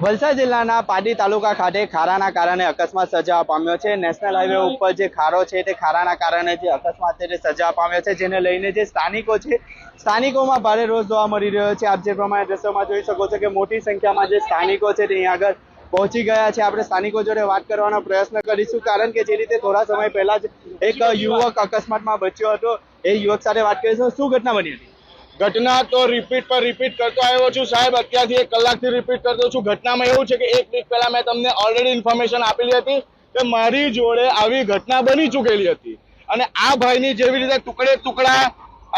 વલસાડ જિલ્લાના પાડી તાલુકા ખાતે ખારાના કારણે અકસ્માત સજા પામ્યો છે. નેશનલ હાઈવે ઉપર જે ખારો છે તે ખારાના કારણે જે અકસ્માત છે તે સજા પામ્યો છે, જેને લઈને જે સ્થાનિકો છે, સ્થાનિકોમાં ભારે રોષ જોવા મળી રહ્યો છે. આપ જે પ્રમાણે દ્રશ્યોમાં જોઈ શકો છો કે મોટી સંખ્યામાં જે સ્થાનિકો છે તે આગળ પહોંચી ગયા છે. આપણે સ્થાનિકો જોડે વાત કરવાનો પ્રયત્ન કરીશું, કારણ કે જે રીતે થોડા સમય પહેલા જ એક યુવક અકસ્માતમાં બચ્યો હતો. એ યુવક સાથે વાત કરીશું. શું ઘટના બની હતી? ઘટના તો રિપીટ પર રિપીટ કરતો આવ્યો છું. સાહેબ, અત્યારથી એક કલાકથી રિપીટ કરતો છું. ઘટનામાં એવું છે કે એક વીક પહેલા મેં તમને ઓલરેડી ઇન્ફોર્મેશન આપેલી હતી કે મારી જોડે આવી ઘટના બની ચૂકેલી હતી. અને આ ભાઈની જેવી રીતે ટુકડે ટુકડા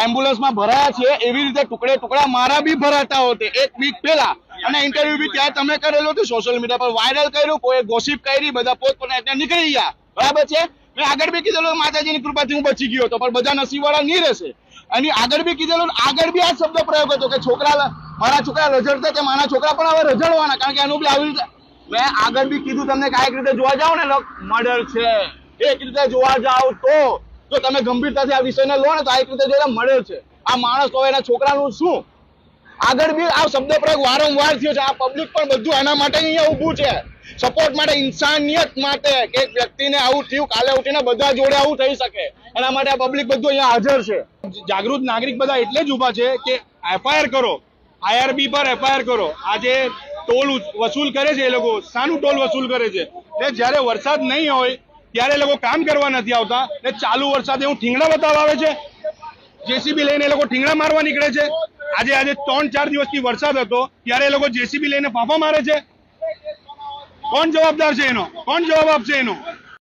એમ્બ્યુલન્સમાં ભરાયા છે એવી રીતે ટુકડે ટુકડા મારા બી ભરાતા હોતે એક વીક પહેલા. અને ઇન્ટરવ્યુ બી ત્યાં તમે કરેલું હતું સોશિયલ મીડિયા પર વાયરલ કર્યું, કોઈ ગોસિપ કરી, બધા પોતપોતાના એટલે નીકળી ગયા. બરાબર છે? મેં આગળ બી કીધેલું માતાજીની કૃપાથી હું બચી ગયો હતો, પણ બધા નસીબવાળા નહીં રહેશે. અને આગળ બી કીધેલું આગળ બી આ શબ્દ પ્રયોગ હતો કે છોકરા મારા છોકરા રઝળતા કે મારા છોકરા પણ હવે રઝળવાના કારણ કે એનું બી આવી મેં આગળ બી કીધું તમને કાંઈક રીતે જોવા જાવ ને મર્ડર છે. એક રીતે જોવા જાવ તો, જો તમે ગંભીરતાથી આ વિષયને લો ને, તો આ એક રીતે જોઈને મર્ડર છે. આ માણસ તો એના છોકરાનું શું? આગળ બી આ શબ્દ પ્રયોગ વારંવાર થયો છે. આ પબ્લિક પણ બધું એના માટે અહીંયા ઊભું છે. સપોર્ટ માટે ઇન્સાનિયત માટે કે વ્યક્તિને આવું થયું, કાલે ઉઠીને બધા જોડે આવું થઈ શકે. એના માટે આ પબ્લિક બધું અહીંયા હાજર છે. જાગૃત નાગરિક બધા એટલે જ ઊભા છે કે એફઆઈઆર કરો. આઈઆરબી પર એફઆઈઆર કરો. આજે ટોલ વસૂલ કરે છે એ લોકો સાનું ટોલ વસૂલ કરે છે? ને જ્યારે વરસાદ નહીં હોય, ત્યારે એ લોકો કામ કરવા નથી આવતા. ને ચાલુ વરસાદે હું ઠીંગણા બતાવવા આવે છે? જેસીબી લઈને એ લોકો ઠીંગણા મારવા નીકળે છે? આજે આજે ત્રણ ચાર દિવસથી વરસાદ હતો, ત્યારે એ લોકો જેસીબી લઈને ફાફા મારે છે? કોણ જવાબદાર છે એનો? કોણ જવાબ આપશે એનો?